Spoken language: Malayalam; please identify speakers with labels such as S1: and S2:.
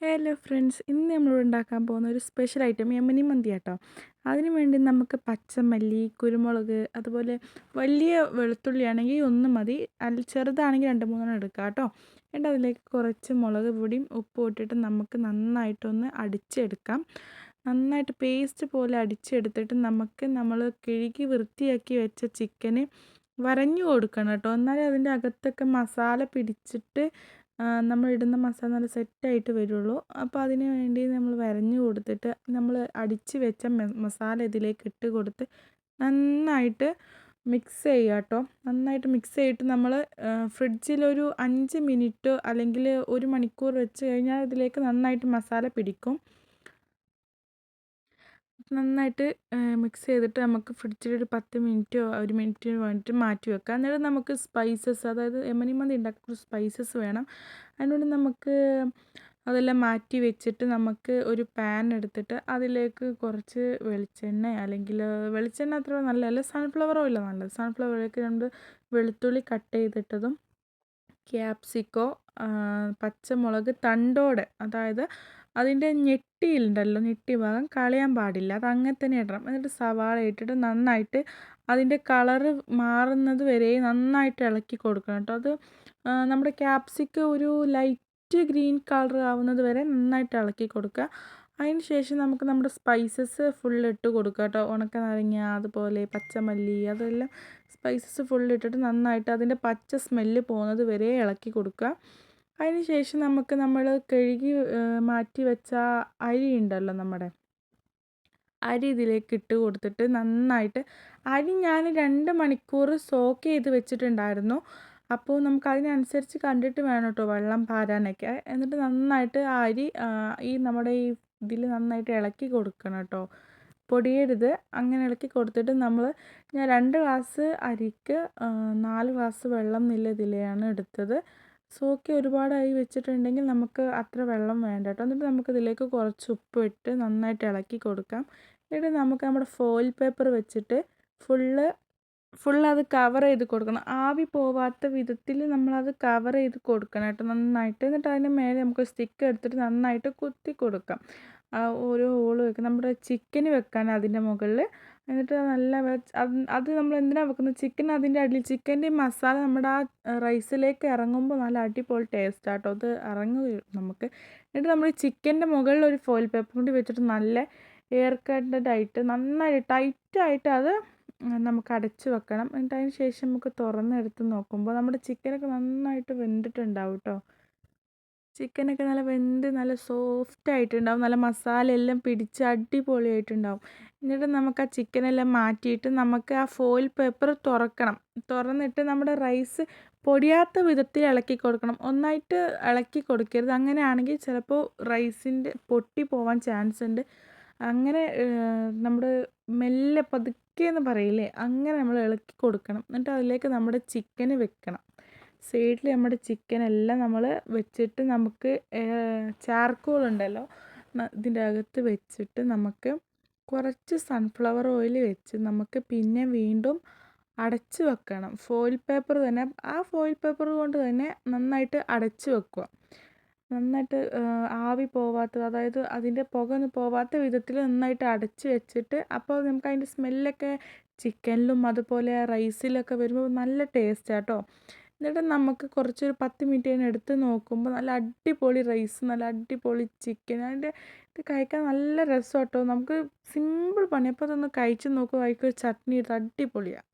S1: ഹലോ ഫ്രണ്ട്സ് ഇന്ന് നമ്മൾ ഉണ്ടാക്കാൻ പോകുന്ന ഒരു സ്പെഷ്യൽ ഐറ്റം യമനി മന്തി കേട്ടോ അതിന് വേണ്ടി നമുക്ക് പച്ചമല്ലി കുരുമുളക് അതുപോലെ വലിയ വെളുത്തുള്ളി ആണെങ്കിൽ ഒന്ന് മതി. അല്ല ചെറുതാണെങ്കിൽ രണ്ട് മൂന്നെണ്ണം എടുക്കുക കേട്ടോ. എന്നിട്ട് അതിലേക്ക് കുറച്ച് മുളക് പൊടിയും ഉപ്പും ഇട്ടിട്ട് നമുക്ക് നന്നായിട്ടൊന്ന് അടിച്ചെടുക്കാം. നന്നായിട്ട് പേസ്റ്റ് പോലെ അടിച്ചെടുത്തിട്ട് നമുക്ക് നമ്മൾ കിഴുകി വൃത്തിയാക്കി വെച്ച ചിക്കന് വരഞ്ഞു കൊടുക്കണം കേട്ടോ. എന്നാലേ അതിന്റെ അകത്തൊക്കെ മസാല പിടിച്ചിട്ട് നമ്മൾ ഇടുന്ന മസാല നല്ല സെറ്റായിട്ട് വരുള്ളൂ. അപ്പോൾ അതിന് വേണ്ടി നമ്മൾ വരഞ്ഞു കൊടുത്തിട്ട് നമ്മൾ അടിച്ച് വെച്ച മസാല ഇതിലേക്ക് ഇട്ട് കൊടുത്ത് നന്നായിട്ട് മിക്സ് ചെയ്യുക കേട്ടോ നന്നായിട്ട് മിക്സ് ചെയ്തിട്ട് നമ്മൾ ഫ്രിഡ്ജിലൊരു അഞ്ച് മിനിറ്റ് അല്ലെങ്കിൽ ഒരു മണിക്കൂർ വെച്ച് കഴിഞ്ഞാൽ ഇതിലേക്ക് നന്നായിട്ട് മസാല പിടിക്കും. നന്നായിട്ട് മിക്സ് ചെയ്തിട്ട് നമുക്ക് ഫ്രിഡ്ജിൽ ഒരു പത്ത് മിനിറ്റോ ഒരു മിനിറ്റിന് വേണ്ടിയിട്ട് മാറ്റി വെക്കാം. എന്നിട്ട് നമുക്ക് സ്പൈസസ് അതായത് എമനി മന്തി ഉണ്ടാക്കുന്ന സ്പൈസസ് വേണം. അതിനോട് നമുക്ക് അതെല്ലാം മാറ്റി വെച്ചിട്ട് നമുക്ക് ഒരു പാൻ എടുത്തിട്ട് അതിലേക്ക് കുറച്ച് വെളിച്ചെണ്ണ അല്ലെങ്കിൽ വെളിച്ചെണ്ണ അത്ര നല്ലതല്ല സൺഫ്ലവർ ഓയിലോ നല്ലത്. സൺഫ്ലവറിലേക്ക് രണ്ട് വെളുത്തുള്ളി കട്ട് ചെയ്തിട്ടതും ക്യാപ്സിക്കോ പച്ചമുളക് തണ്ടോടെ അതായത് അതിന്റെ ഞെട്ടിയിലുണ്ടല്ലോ ഞെട്ടി ഭാഗം കളയാൻ പാടില്ല. അത് അങ്ങനെ തന്നെ ഇടണം. എന്നിട്ട് സവാള ഇട്ടിട്ട് നന്നായിട്ട് അതിന്റെ കളറ് മാറുന്നത് വരെ നന്നായിട്ട് ഇളക്കി കൊടുക്കണം കേട്ടോ. അത് നമ്മുടെ ക്യാപ്സിക്ക ഒരു ലൈറ്റ് ഗ്രീൻ കളർ ആവുന്നത് വരെ നന്നായിട്ട് ഇളക്കി കൊടുക്കുക. അതിന് ശേഷം നമുക്ക് നമ്മുടെ സ്പൈസസ് ഫുൾ ഇട്ട് കൊടുക്കുക കേട്ടോ. ഉണക്ക നാരങ്ങ അതുപോലെ പച്ചമല്ലി അതെല്ലാം സ്പൈസസ് ഫുൾ ഇട്ടിട്ട് നന്നായിട്ട് അതിന്റെ പച്ച സ്മെല്ല് പോകുന്നത് വരെ ഇളക്കി കൊടുക്കുക. അതിന് ശേഷം നമുക്ക് നമ്മൾ കഴുകി മാറ്റി വെച്ച അരി ഉണ്ടല്ലോ നമ്മുടെ. അരി ഇതിലേക്ക് ഇട്ട് കൊടുത്തിട്ട് നന്നായിട്ട് അരി ഞാൻ രണ്ട് മണിക്കൂർ സോക്ക് ചെയ്ത് വെച്ചിട്ടുണ്ടായിരുന്നു. അപ്പോൾ നമുക്ക് അതിനനുസരിച്ച് കണ്ടിട്ട് വേണം കേട്ടോ വെള്ളം പാരാനൊക്കെ. എന്നിട്ട് നന്നായിട്ട് അരി ഈ നമ്മുടെ ഈ ഇതിൽ നന്നായിട്ട് ഇളക്കി കൊടുക്കണം കേട്ടോ. പൊടിയരുത്. അങ്ങനെ ഇളക്കി കൊടുത്തിട്ട് നമ്മൾ ഞാൻ രണ്ട് ഗ്ലാസ് അരിക്ക് നാല് ഗ്ലാസ് വെള്ളം നില്ല ഇതിലെയാണ് എടുത്തത്. സോക്കി ഒരുപാടായി വെച്ചിട്ടുണ്ടെങ്കിൽ നമുക്ക് അത്ര വെള്ളം വേണ്ട കേട്ടോ. എന്നിട്ട് നമുക്ക് ഇതിലേക്ക് കുറച്ച് ഉപ്പ് ഇട്ട് നന്നായിട്ട് ഇളക്കി കൊടുക്കാം. എന്നിട്ട് നമുക്ക് നമ്മുടെ ഫോയിൽ പേപ്പർ വെച്ചിട്ട് ഫുള്ള് ഫുൾ അത് കവർ ചെയ്ത് കൊടുക്കണം. ആവി പോവാത്ത വിധത്തിൽ നമ്മളത് കവർ ചെയ്ത് കൊടുക്കണം കേട്ടോ. നന്നായിട്ട്. എന്നിട്ട് അതിന്റെ മേലെ നമുക്ക് സ്റ്റിക്ക് എടുത്തിട്ട് നന്നായിട്ട് കുത്തി കൊടുക്കാം. ആ ഓരോ ഹോൾ വെക്കാം. നമ്മുടെ ചിക്കൻ വെക്കാൻ അതിന്റെ മുകളിൽ. എന്നിട്ട് നല്ല അത് നമ്മൾ എന്തിനാണ് വെക്കുന്നത്? ചിക്കൻ അതിന്റെ അടിയിൽ ചിക്കന്റെ മസാല നമ്മുടെ ആ റൈസിലേക്ക് ഇറങ്ങുമ്പോൾ നല്ല അടിപൊളി ടേസ്റ്റ് ആട്ടോ. അത് ഇറങ്ങും നമുക്ക്. എന്നിട്ട് നമ്മൾ ചിക്കന്റെ മുകളിൽ ഒരു ഫോയിൽ പേപ്പർ കൂടി വെച്ചിട്ട് നല്ല എയർ കട്ടഡ് ആയിട്ട് നന്നായി ടൈറ്റായിട്ട് അത് നമുക്ക് അടച്ചു വെക്കണം. എന്നിട്ട് അതിന് ശേഷം നമുക്ക് തുറന്നെടുത്ത് നോക്കുമ്പോൾ നമ്മുടെ ചിക്കനൊക്കെ നന്നായിട്ട് വെന്തിട്ടുണ്ടാവും കേട്ടോ ചിക്കനൊക്കെ നല്ല വെന്ത് നല്ല സോഫ്റ്റ് ആയിട്ടുണ്ടാവും. നല്ല മസാല എല്ലാം പിടിച്ച് അടിപൊളിയായിട്ടുണ്ടാവും. എന്നിട്ട് നമുക്ക് ആ ചിക്കനെല്ലാം മാറ്റിയിട്ട് നമുക്ക് ആ ഫോയിൽ പേപ്പർ തുറക്കണം. തുറന്നിട്ട് നമ്മുടെ റൈസ് പൊടിയാത്ത വിധത്തിൽ ഇളക്കി കൊടുക്കണം. ഒന്നായിട്ട് ഇളക്കി കൊടുക്കരുത്. അങ്ങനെയാണെങ്കിൽ ചിലപ്പോൾ റൈസിന്റെ പൊട്ടി പോവാൻ ചാൻസ് ഉണ്ട്. അങ്ങനെ നമ്മുടെ മെല്ലെ പതുക്കെ എന്ന് പറയില്ലേ? അങ്ങനെ നമ്മൾ ഇളക്കി കൊടുക്കണം. എന്നിട്ട് അതിലേക്ക് നമ്മുടെ ചിക്കന് വെക്കണം. സൈഡിൽ നമ്മുടെ ചിക്കൻ എല്ലാം നമ്മൾ വെച്ചിട്ട് നമുക്ക് ചാർക്കോൾ ഉണ്ടല്ലോ? ഇതിന്റെ അകത്ത് വെച്ചിട്ട് നമുക്ക് കുറച്ച് സൺഫ്ലവർ ഓയിൽ വെച്ച് നമുക്ക് പിന്നെ വീണ്ടും അടച്ചു വെക്കണം. ഫോയിൽ പേപ്പർ തന്നെ ആ ഫോയിൽ പേപ്പർ കൊണ്ട് തന്നെ നന്നായിട്ട് അടച്ചു വെക്കുക. നന്നായിട്ട് ആവി പോവാത്ത അതായത് അതിന്റെ പുക ഒന്നും പോവാത്ത വിധത്തിൽ നന്നായിട്ട് അടച്ച് വെച്ചിട്ട് അപ്പോൾ നമുക്ക് അതിന്റെ സ്മെല്ലൊക്കെ ചിക്കനിലും അതുപോലെ റൈസിലൊക്കെ വരുമ്പോൾ നല്ല ടേസ്റ്റാട്ടോ എന്നിട്ട് നമുക്ക് കുറച്ചൊരു പത്ത് മിനിറ്റ് കഴിഞ്ഞ് എടുത്ത് നോക്കുമ്പോൾ നല്ല അടിപൊളി റൈസ് നല്ല അടിപൊളി ചിക്കൻ അതിന്റെ ഇത് കഴിക്കാൻ നല്ല രസം കേട്ടോ നമുക്ക് സിമ്പിൾ പണി അപ്പോൾ അതൊന്ന് കഴിച്ച് നോക്കുക ഒരു ചട്നി എടുത്ത് അടിപൊളിയാണ്